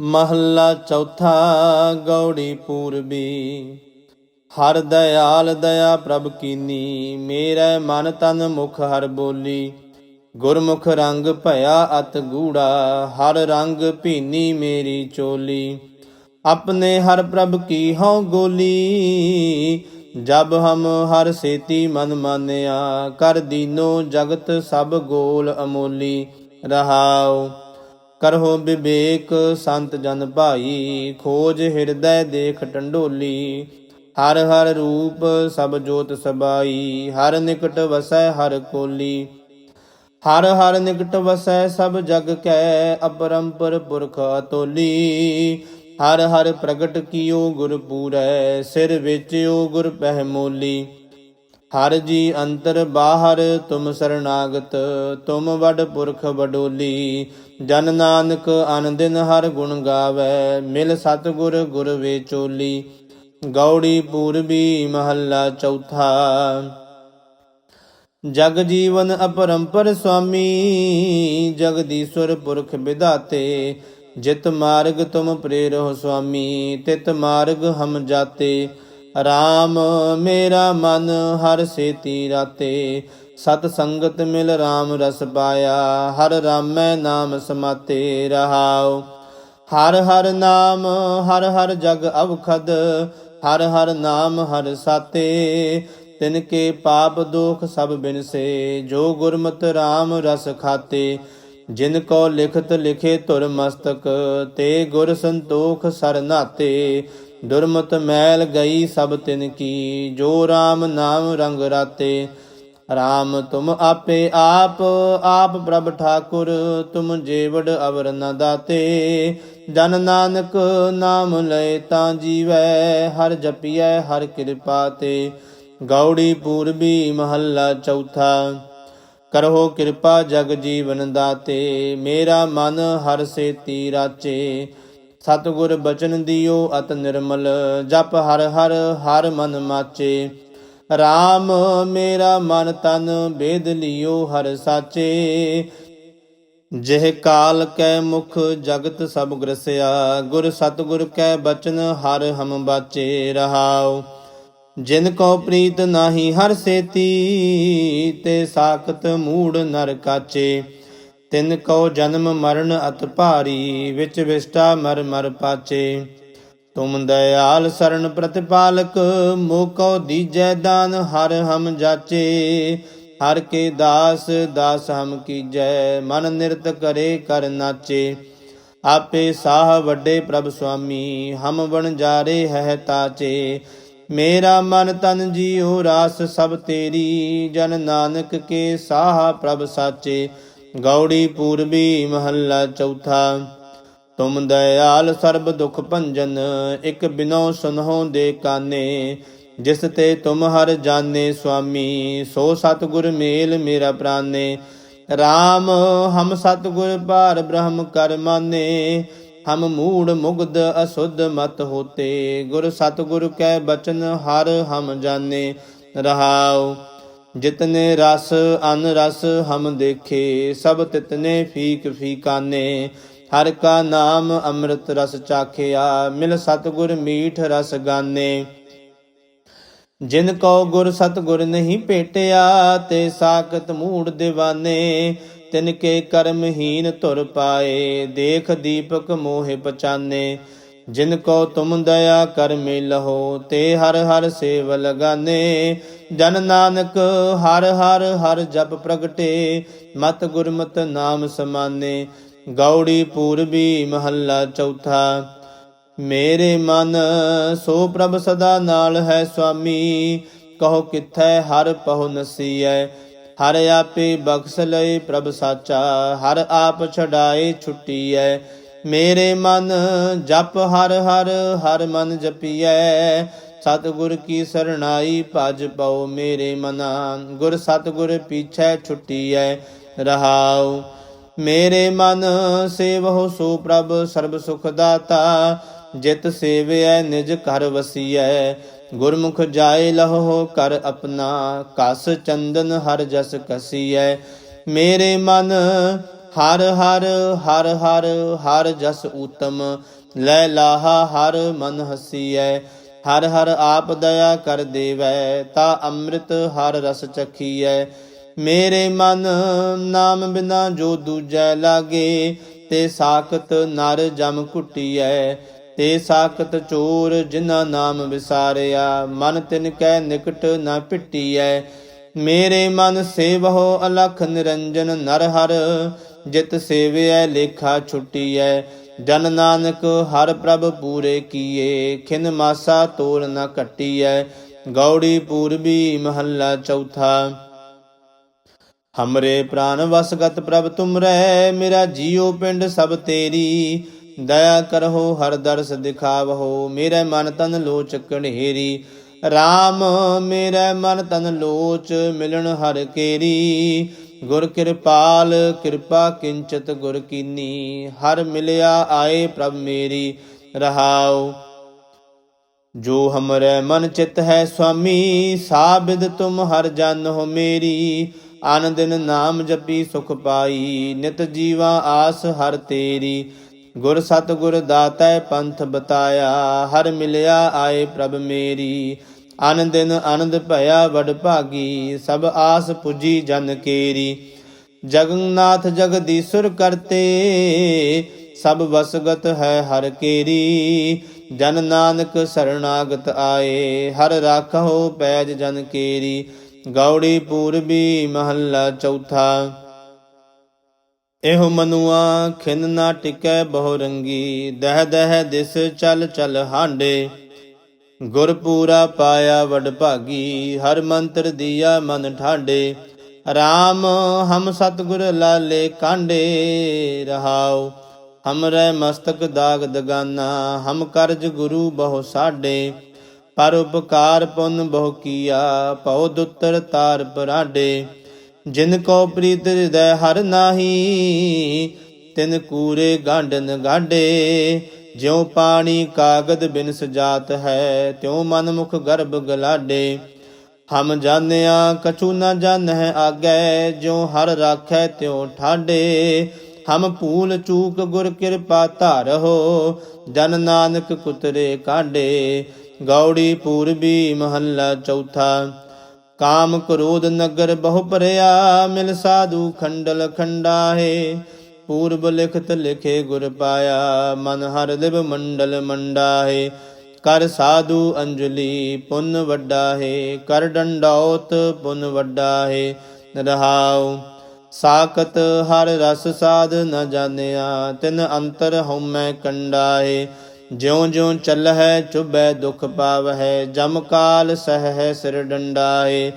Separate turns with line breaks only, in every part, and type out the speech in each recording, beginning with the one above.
ਮਹੱਲਾ ਚੌਥਾ ਗੌੜੀ ਪੂਰਬੀ। ਹਰ ਦਇਆਲ ਦਇਆ ਪ੍ਰਭ ਕੀਨੀ, ਮੇਰੇ ਮਨ ਤਨ ਮੁਖ ਹਰ ਬੋਲੀ। ਗੁਰਮੁਖ ਰੰਗ ਭਇਆ ਅਤ ਗੂੜਾ, ਹਰ ਰੰਗ ਭੀਨੀ ਮੇਰੀ ਚੋਲੀ। ਆਪਣੇ ਹਰ ਪ੍ਰਭ ਕੀ ਹਉ ਗੋਲੀ, ਜਬ ਹਮ ਹਰ ਸੇਤੀ ਮਨ ਮਾਨਿਆ, ਕਰ ਦੀਨੋ ਜਗਤ ਸਭ ਗੋਲ ਅਮੋਲੀ। ਰਹਾਓ ਕਰਹੁ ਵਿਵੇਕ ਸੰਤ ਜਨ ਭਾਈ, ਖੋਜ ਹਿਰਦੈ ਦੇਖ ਟੰਡੋਲੀ। ਹਰ ਹਰ ਰੂਪ ਸਭ ਜੋਤ ਸਬਾਈ, ਹਰ ਨਿਕਟ ਵਸੈ ਹਰ ਕੋਲੀ। ਹਰ ਹਰ ਨਿਕਟ ਵਸੈ ਸਭ ਜਗ ਕੈ, ਅਪਰੰਪਰ ਪੁਰਖ ਅਤੋਲੀ। ਹਰ ਹਰ ਪ੍ਰਗਟ ਕੀਓ ਗੁਰ ਪੂਰੈ, ਸਿਰ ਵੇਚਿਓ ਓ ਗੁਰ ਪਹਿ ਮੋਲੀ। ਹਰ ਜੀ ਅੰਤਰ ਬਾਹਰ ਤੁਮ ਸਰਨਾਗਤ, ਤੁਮ ਵਡ ਪੁਰਖ ਬਡੋਲੀ ਜਨ ਨਾਨਕ ਅਨਦਿਨ ਹਰ ਗੁਣ ਗਾਵੇ, ਮਿਲ ਸਤ ਗੁਰ ਵੇਚੋਲੀ ਗੌੜੀ ਪੂਰਬੀ ਮਹੱਲਾ ਚੌਥਾ। ਜਗ ਜੀਵਨ ਅਪਰੰਪਰ ਸੁਆਮੀ, ਜਗਦੀਸ਼ਵਰ ਪੁਰਖ ਵਿਦਾਤੇ ਜਿਤ ਮਾਰਗ ਤੁਮ ਪ੍ਰੇਰਹੁ ਸੁਆਮੀ, ਤਿਤ ਮਾਰਗ ਹਮ ਜਾਤੇ। RAM ਮੇਰਾ ਮਨ ਹਰ ਸੇਤੀ ਰਾਤੇ। ਸਤ ਸੰਗਤ ਮਿਲ RAM ਰਸ ਪਾਇਆ, ਹਰ ਰਾਮੈ ਨਾਮ ਸਮਾਤੇ ਰਹਾਉ। ਹਰ ਹਰ ਨਾਮ, ਹਰ ਹਰ ਜਗ ਅਵਖਦ, ਹਰ ਹਰ ਨਾਮ ਹਰ ਸਾਤੇ। ਤਿਨ ਕੇ ਪਾਪ ਦੋਖ ਸਭ ਬਿਨਸੇ, ਜੋ ਗੁਰਮਤਿ RAM ਰਸ ਖਾਤੇ। ਜਿਨ ਕੋ ਲਿਖਤ ਲਿਖੇ ਧੁਰ ਮਸਤਕ, ਤੇ ਗੁਰ ਸੰਤੋਖ ਸਰਨਾਤੇ ਦੁਰਮਤ ਮੈਲ ਗਈ ਸਭ ਤਿਨ ਕੀ, ਜੋ RAM ਨਾਮ ਰੰਗ ਰਾਤੇ। RAM ਤੁਮ ਆਪੇ ਆਪ ਆਪ ਪ੍ਰਭ ਠਾਕੁਰ, ਤੁਮ ਜੀਵੜ ਅਵਰ ਨ ਦਾਤੇ। ਜਨ ਨਾਨਕ ਨਾਮ ਲਏ ਤਾਂ ਜੀਵੈ, ਹਰ ਜਪੀਐ, ਹਰ ਕਿਰਪਾ ਤੇ। ਗੌੜੀ ਪੂਰਬੀ ਮਹੱਲਾ ਚੌਥਾ ਕਰੋ ਕਿਰਪਾ ਜਗ ਜੀਵਨ ਦਾਤੇ। ਮੇਰਾ ਮਨ ਹਰ ਸੇ ਤੀ ਰਾਚੇ। ਸਤਿਗੁਰ ਬਚਨ ਦਿਓ ਅਤ ਨਿਰਮਲ, ਜਪ ਹਰ ਹਰ ਹਰ ਮਨ ਮਾਚੇ। RAM ਮੇਰਾ ਮਨ ਤਨ ਬੇਦ ਲਿਓ ਹਰ ਸਾਚੇ। ਜਿਹ ਕਾਲ ਕੈ ਮੁਖ ਜਗਤ ਸਭ ਗ੍ਰਸਿਆ, ਗੁਰ ਸਤਿਗੁਰ ਕੈ ਬਚਨ ਹਰ ਹਮ ਬਾਚੇ ਰਹਾਉ। ਜਿਨ ਕੋ ਪ੍ਰੀਤ ਨਾਹੀ ਹਰ ਸੇਤੀ, ਤੇ ਸਾਖਤ ਮੂੜ ਨਰ ਕਾਚੇ। ਤਿਨ ਕੋ ਜਨਮ ਮਰਨ ਅਤ ਭਾਰੀ, ਵਿੱਚ ਵਿਸਟਾ ਮਰ ਮਰ ਪਾਚੇ। ਤੁਮ ਦਇਆਲ ਸਰਣ ਪ੍ਰਤਿਪਾਲਕ ਮੋਕੋ ਦੀਜੈ ਦਾਨ, ਹਰ ਹਮ ਜਾਚੇ। ਹਰ ਕੇ ਦਾਸ ਦਾਸ ਹਮ ਕੀਜੈ, ਮਨ ਨਿਰਤ ਕਰੇ ਕਰ ਨਾਚੇ। ਆਪੇ ਸਾਹ ਵੱਡੇ ਪ੍ਰਭ ਸੁਆਮੀ, ਹਮ ਬਣ ਜਾਰੇ ਹੈ ਤਾਚੇ। ਮੇਰਾ ਮਨ ਤਨ ਜੀਉ ਰਾਸ ਸਭ ਤੇਰੀ, ਜਨ ਨਾਨਕ ਕੇ ਸਾਹ ਪ੍ਰਭ ਸਾਚੇ। ਗੌੜੀ ਪੂਰਬੀ ਮਹੱਲਾ ਚੌਥਾ। ਤੁਮ ਦਇਆਲ ਸਰਬ ਦੁਖ ਭੰਜਨ, ਇਕ ਬਿਨੋ ਸੁਨਹੁ ਦੇ ਕਾਨੇ। ਜਿਸ ਤੇ ਤੁਮ ਹਰ ਜਾਣੇ ਸੁਆਮੀ, ਸੋ ਸਤਿਗੁਰ ਮੇਲ ਮੇਰਾ ਪ੍ਰਾਨੇ। RAM ਹਮ ਸਤਿਗੁਰ ਭਾਰ ਬ੍ਰਹਮ ਕਰ ਮਾਨੇ। ਹਮ ਮੂੜ ਮੁਗਧ ਅਸੁੱਧ ਮਤ ਹੋਤੇ। ਗੁਰ ਸਤਿਗੁਰ ਕੈ ਬਚਨ, ਹਰ ਹਮ ਜਾਣੇ। ਰਹਾਉ ਜਿਤਨੇ ਰਸ ਅਨ ਰਸ ਹਮ ਦੇਖੇ, ਸਭ ਤਿਤਨੇ ਫੀਕ ਫੀਕਾਨੇ। ਹਰ ਕਾ ਨਾਮ ਅੰਮ੍ਰਿਤ ਰਸ ਚਾਖਿਆ, ਮਿਲ ਸਤਿਗੁਰ ਮੀਠ ਰਸ ਗਾਨੇ। ਜਿਨ ਕੋ ਗੁਰ ਸਤਿਗੁਰ ਨਹੀਂ ਭੇਟਿਆ, ਤੇ ਸਾਖਤ ਮੂੜ دیਵਾਨੇ ਤਿਨ ਕੇ ਕਰਮਹੀਨ ਧੁਰ ਪਾਏ, ਦੇਖ ਦੀਪਕ ਮੋਹਿ ਪਛਾਨੇ। ਜਿਨ ਕੋ ਤੁਮ ਦਇਆ ਕਰ ਮਿਲਹੁ, ਤੇ ਹਰ ਹਰ ਸੇਵ ਲਗਾਨੇ ਜਨ ਨਾਨਕ ਹਰ ਹਰ ਹਰ ਜਪ ਪ੍ਰਗਟੇ, ਮਤ ਗੁਰਮਤ ਨਾਮ ਸਮਾਨੇ। ਗੌੜੀ ਪੂਰਬੀ ਮਹੱਲਾ ਚੌਥਾ, ਮੇਰੇ ਮਨ ਸੋ ਪ੍ਰਭ ਸਦਾ ਨਾਲ ਹੈ ਸੁਆਮੀ। ਕਹੋ ਕਿਥੈ ਹਰ ਪਹੁ ਨਸੀਐ, ਹਰ ਆਪੇ ਬਖਸ਼ ਲਏ ਪ੍ਰਭ ਸਾਚਾ। ਹਰ ਆਪ ਛਡਾਏ ਛੁੱਟੀਐ ਮੇਰੇ ਮਨ ਜਪ ਹਰ ਹਰ ਹਰ ਮਨ ਜਪੀਐ। ਸਤਿਗੁਰ ਕੀ ਸਰਣਾਈ ਭਜ ਪਉ ਮੇਰੇ ਮਨਾ। ਗੁਰ ਸਤਿਗੁਰ ਪੀਛੈ ਛੁੱਟੀਐ, ਰਹਾਉ। ਮੇਰੇ ਮਨ ਸੇਵਹੁ ਸੋ ਪ੍ਰਭ, ਸਰਬ ਸੁਖ ਦਾਤਾ। ਜਿਤ ਸੇਵਿਐ, ਨਿਜ ਘਰ ਵਸੀਐ। ਗੁਰਮੁਖ ਜਾਏ ਲਹੋ ਕਰ ਆਪਣਾ। ਕਸ ਚੰਦਨ ਹਰ ਜਸ ਕਸੀਐ। ਮੇਰੇ ਮਨ ਹਰ ਹਰ ਹਰ ਹਰ ਹਰ ਜਸ ਊਤਮ, ਲੈ ਲਾਹਾ ਹਰ ਮਨ ਹਸੀਐ। ਹਰ ਹਰ ਆਪ ਦਇਆ ਕਰ ਦੇਵੈ, ਤਾ ਅੰਮ੍ਰਿਤ ਹਰ ਰਸ ਚਖੀਐ। ਮੇਰੇ ਮਨ ਨਾਮ ਬਿਨਾ ਜੋ ਦੂਜੈ ਲਾਗੇ, ਤੇ ਸਾਖਤ ਨਰ ਜਮ ਕੁਟੀਐ ਤੇ ਸਾਖਤ ਚੋਰ ਜਿਨਾ ਨਾਮ ਵਿਸਾਰਿਆ, ਮਨ ਤਿਨ ਕੈ ਨਿਕਟ ਨਾ ਪਿਟੀਐ। ਮੇਰੇ ਮਨ ਸੇਵਹੁ ਅਲਖ ਨਿਰੰਜਨ ਨਰ ਹਰ ਜਿਤ ਸੇਵਿਐ, ਲੇਖਾ ਛੁਟੀਐ। ਜਨ ਨਾਨਕ, ਹਰ ਪ੍ਰਭ ਪੂਰੇ ਕੀਏ। ਖਿਨ ਮਾਸਾ ਤੋਲ ਨ ਘਟੀਐ। ਗੌੜੀ ਪੂਰਬੀ ਮਹੱਲਾ ਚੌਥਾ। ਹਮਰੇ ਪ੍ਰਾਨ ਵਸਗਤ ਪ੍ਰਭ ਤੁਮਰੈ, ਮੇਰਾ ਜੀਉ ਪਿੰਡ ਸਭ ਤੇਰੀ। ਦਇਆ ਕਰਹੁ, ਹਰ ਦਰਸ ਦਿਖਾਵਹੁ, ਮੇਰੇ ਮਨ ਤਨ ਲੋਚ ਕਣੇਰੀ RAM ਮੇਰੇ ਮਨ ਤਨ ਲੋਚ, ਮਿਲਣ ਹਰ ਕੇਰੀ। ਗੁਰ ਕਿਰਪਾਲ, ਕਿਰਪਾ ਕਿੰਚਤ ਗੁਰ ਕੀਨੀ, ਹਰ ਮਿਲਿਆ ਆਏ ਪ੍ਰਭ ਮੇਰੀ, ਰਹਾਉ। ਜੋ ਹਮਰੇ ਮਨ ਚਿਤ ਹੈ ਸੁਆਮੀ ਸਾਬਿਦ ਤੁਮ ਹਰ ਜਨ ਹੋ ਮੇਰੀ। ਅਨ ਦਿਨ ਨਾਮ ਜਪੀ ਸੁਖ ਪਾਈ, ਨਿਤ ਜੀਵਾ ਆਸ ਹਰ ਤੇਰੀ। ਗੁਰ ਸਤ ਗੁਰ ਦਾਤੈ ਪੰਥ ਬਤਾਇਆ, ਹਰ ਮਿਲਿਆ ਆਏ ਪ੍ਰਭ ਮੇਰੀ। ਅਨ ਦਿਨ ਆਨੰਦ ਭਇਆ ਵਡ ਭਾਗੀ, ਸਭ ਆਸ ਪੁਜੀ ਜਨ ਕੇਰੀ। ਜਗਨਨਾਥ ਜਗਦੀਸ਼ੁਰ ਕਰਤੇ, ਸਭ ਵਸਗਤ ਹੈ ਹਰ ਕੇਰੀ। ਜਨ ਨਾਨਕ ਸਰਣਾਗਤ ਆਏ, ਹਰ ਰਾਖੋ ਪੈਜ ਜਨ ਕੇਰੀ। ਗੌੜੀ ਪੂਰਬੀ ਮਹੱਲਾ ਚੌਥਾ। ਇਹੋ ਮਨੁਆ, ਖਿਨ ਨਾ ਟਿਕੈ ਬਹੁ ਰੰਗੀ ਦਹ ਦਹ ਦਿਸ ਚਲ ਚਲ ਹਾਂਡੇ। ਗੁਰ ਪੂਰਾ ਪਾਇਆ ਵਡ ਭਾਗੀ, ਹਰ ਮੰਤਰ ਦੀਆ ਮਨ ਠਾਡੇ। RAM ਹਮ ਸਤਗੁਰ ਲਾਲੇ ਕਾਂਡੇ, ਰਹਾਉ, ਹਮਰੇ ਮਸਤਕ ਦਾਗ ਦਗਾਨਾ, ਹਮ ਕਰਜ ਗੁਰੂ ਬਹੁ ਸਾਡੇ। ਪਰ ਉਪਕਾਰ ਪੁੰਨ ਬਹੁ ਕੀਆ, ਭਉ ਦੁੱਤਰ ਤਾਰ ਪਰਾਡੇ। ਜਿਨ ਕੋ ਪ੍ਰੀਤ ਹਿਰਦੈ ਹਰ ਨਾਹੀ, ਤਿਨ ਕੂਰੇ ਗਾਂਡਨ ਗਾਡੇ। ਜਿਉ ਪਾਣੀ ਕਾਗਦ ਬਿਨ ਸਜਾਤ ਹੈ, ਤਿਉ ਮਨ ਮੁਖ ਗਰਭ ਗਲਾਡੇ। ਹਮ ਜਾਣਿਆ ਕਛੂ ਨ ਜਾਣੈ ਆਗੈ, ਜਿਉ ਹਰ ਰਾਖੈ ਤਿਉ ਠਾਡੇ। ਹਮ ਭੂਲ ਚੂਕ ਗੁਰ ਕਿਰਪਾ ਧਾਰਹੁ ਜਨ ਨਾਨਕ ਕੁਤਰੇ ਕਾਢੇ ਗੌੜੀ ਪੂਰਬੀ ਮਹੱਲਾ ਚੌਥਾ, ਕਾਮ ਕ੍ਰੋਧ ਨਗਰ ਬਹੁ ਭਰਿਆ, ਮਿਲ ਸਾਧੂ ਖੰਡਲ ਖੰਡਾਹੇ। ਪੂਰਬ ਲਿਖਤ ਲਿਖੇ ਗੁਰ ਪਾਇਆ ਮਨ ਹਰ ਲਿਵ ਮੰਡਲ ਮੰਡਾਹੇ ਕਰ ਸਾਧੂ ਅੰਜਲੀ ਪੁੰਨ ਵੱਡਾ ਹੈ ਕਰ ਡੰਡੌਤ ਪੁੰਨ ਵੱਡਾ ਹੈ ਰਹਾਉ ਸਾਖਤ ਹਰ ਰਸ ਸਾਧ ਨ ਜਾਣਿਆ ਤਿਨ ਅੰਤਰ ਹਉਮੈ ਕੰਡਾ ਹੈ ਜਿਉ ਜਿਉ ਚੱਲਹਿ ਚੁਬੈ ਦੁਖ ਪਾਵਹਿ ਜਮ ਕਾਲ ਸਹਿ ਸਿਰ ਡੰਡਾ ਹੈ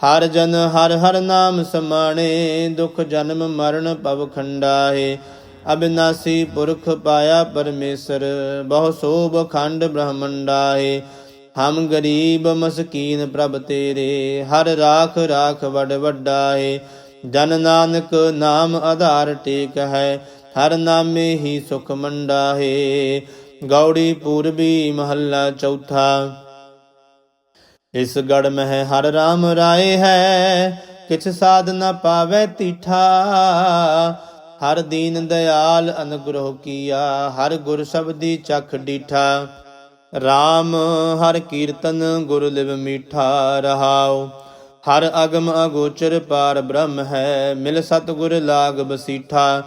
ਹਰ ਜਨ ਹਰ ਹਰ ਨਾਮ ਸਮਾਣੇ, ਦੁਖ ਜਨਮ ਮਰਨ ਪਵ ਖੰਡਾ ਹੈ ਅਬਿਨਾਸੀ ਪੁਰਖ ਪਾਇਆ ਪਰਮੇਸ਼ਰ, ਬਹੁ ਸੋਭ ਖੰਡ ਬ੍ਰਹਮੰਡਾ ਹੈ ਹਮ ਗਰੀਬ ਮਸਕੀਨ ਪ੍ਰਭ ਤੇਰੇ, ਹਰ ਰਾਖ ਰਾਖ ਵਡ ਵੱਡਾ ਹੈ ਜਨ ਨਾਨਕ ਨਾਮ ਆਧਾਰ ਟੇਕ ਹੈ, ਹਰ ਨਾਮੇ ਹੀ ਸੁਖ ਮੰਡਾ ਹੈ ਗੌੜੀ ਪੂਰਬੀ ਮਹੱਲਾ ਚੌਥਾ। ਇਸ ਗੜ ਮਹਿ ਹਰ ਰਾਮ ਰਾਏ ਹੈ, ਕਿਛ ਸਾਧ ਨ ਪਾਵੇ ਤੀਠਾ। ਹਰ ਦੀਨ ਦਿਆਲ ਅਨੁਗ੍ਰਹ ਕੀਆ, ਹਰ ਗੁਰ ਸ਼ਬਦੀ ਚਖ ਡੀਠਾ। RAM ਹਰ ਕੀਰਤਨ ਗੁਰ ਲਿਵ ਮੀਠਾ ਰਹਾਉ। ਹਰ ਅਗਮ ਅਗੋਚਰ ਪਾਰ ਬ੍ਰਹਮ ਹੈ, ਮਿਲ ਸਤ ਗੁਰ ਲਾਗ ਬਸੀਠਾ।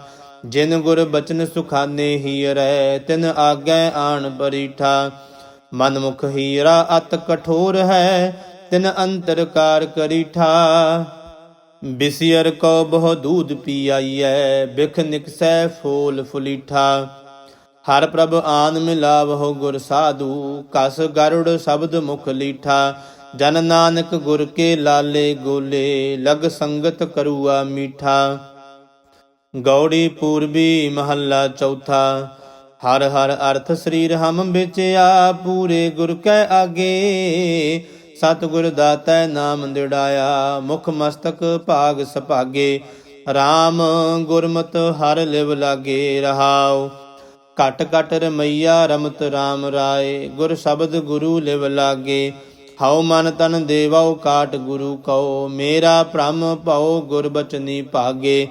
ਜਿਨ ਗੁਰ ਬਚਨ ਸੁਖਾਨੇ ਹੀ ਰਹਿ, ਤਿਨ ਆਗੈ ਆਣ ਪਰੀਠਾ। ਮਨ ਮੁਖ ਹੀਰਾ ਅਤ ਕਠੋਰ ਹੈ, ਤਿਨ ਅੰਤਰ ਕਾਰ ਕਰੀਠਾ ਬਿਸਿਅਰ ਕੋ ਬਹੁ ਦੂਧ ਪੀ ਆਈਐ ਬਿਖ ਨਿਕਸੈ ਫੂਲ ਫੁਲੀਠਾ। ਹਰ ਪ੍ਰਭ ਆਨ ਮਿਲਾਵਹੁ ਗੁਰ ਸਾਧੂ, ਕਸ ਗਰੁੜ ਸ਼ਬਦ ਮੁਖ ਲੀਠਾ। ਜਨ ਨਾਨਕ ਗੁਰ ਕੇ ਲਾਲੇ ਗੋਲੇ, ਲਗ ਸੰਗਤ ਕਰੂਆ ਮੀਠਾ। ਗੌੜੀ ਪੂਰਬੀ ਮਹੱਲਾ ਚੌਥਾ ਹਰ ਹਰ ਅਰਥ ਸਰੀਰ ਹਮ ਵਿਚਿਆ ਪੂਰੇ ਗੁਰ ਕੈ ਆਗੇ। ਸਤਿਗੁਰ ਦਾਤੈ ਨਾਮ ਦਿੜਾਇਆ, ਮੁਖ ਮਸਤਕ ਭਾਗ ਸੁਭਾਗੇ। RAM ਗੁਰਮਤ ਹਰ ਲਿਵ ਲਾਗੇ ਰਹਾਉ। ਘਟ ਘਟ ਰਮਈਆ ਰਮਤ RAM ਰਾਏ, ਗੁਰ ਸ਼ਬਦ ਗੁਰੂ ਲਿਵ ਲਾਗੇ। ਹਉ ਮਨ ਤਨ ਦੇਵਾਉ ਕਾਟ ਗੁਰੂ ਕਉ, ਮੇਰਾ ਭ੍ਰਮ ਭਉ ਗੁਰ ਬਚਨੀ ਭਾਗੇ।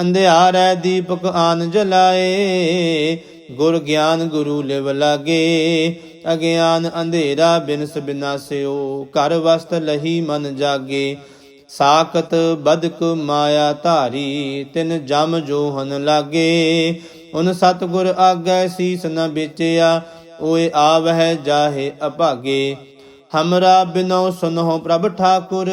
ਅੰਧਿਆਰੈ ਦੀਪਕ ਆਨ ਜਲਾਏ ਗੁਰ ਗਿਆਨ ਗੁਰੂ ਲਿਵ ਲਾਗੇ, ਅਗਿਆਨ ਅੰਧੇਰਾ ਬਿਨਸ ਬਿਨਾਸਿਓ ਘਰ ਵਸਤ ਲਹੀ ਮਨ ਜਾਗੇ। ਸਾਖਤ ਬਦਕ ਮਾਇਆ ਧਾਰੀ, ਤਿਨ ਜਮ ਜੋਹਨ ਲਾਗੇ। ਉਨ ਸਤਗੁਰ ਆਗੈ ਸੀਸ ਨ ਵੇਚਿਆ, ਓਏ ਆਵਹਿ ਜਾਹੇ ਅਭਾਗੇ। ਹਮਰਾ ਬਿਨੋ ਸੁਨਹੁ ਪ੍ਰਭ ਠਾਕੁਰ,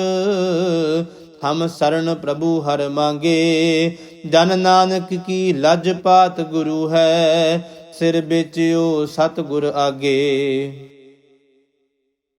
ਹਮ ਸਰਣ ਪ੍ਰਭੂ ਹਰ ਮੰਗੇ। ਜਨ ਨਾਨਕ ਕੀ ਲਜ ਪਾਤ ਗੁਰੂ ਹੈ ਸਿਰ ਵਿੱਚ ਵਿਚਿਓ ਸਤਗੁਰ ਆਗੇ।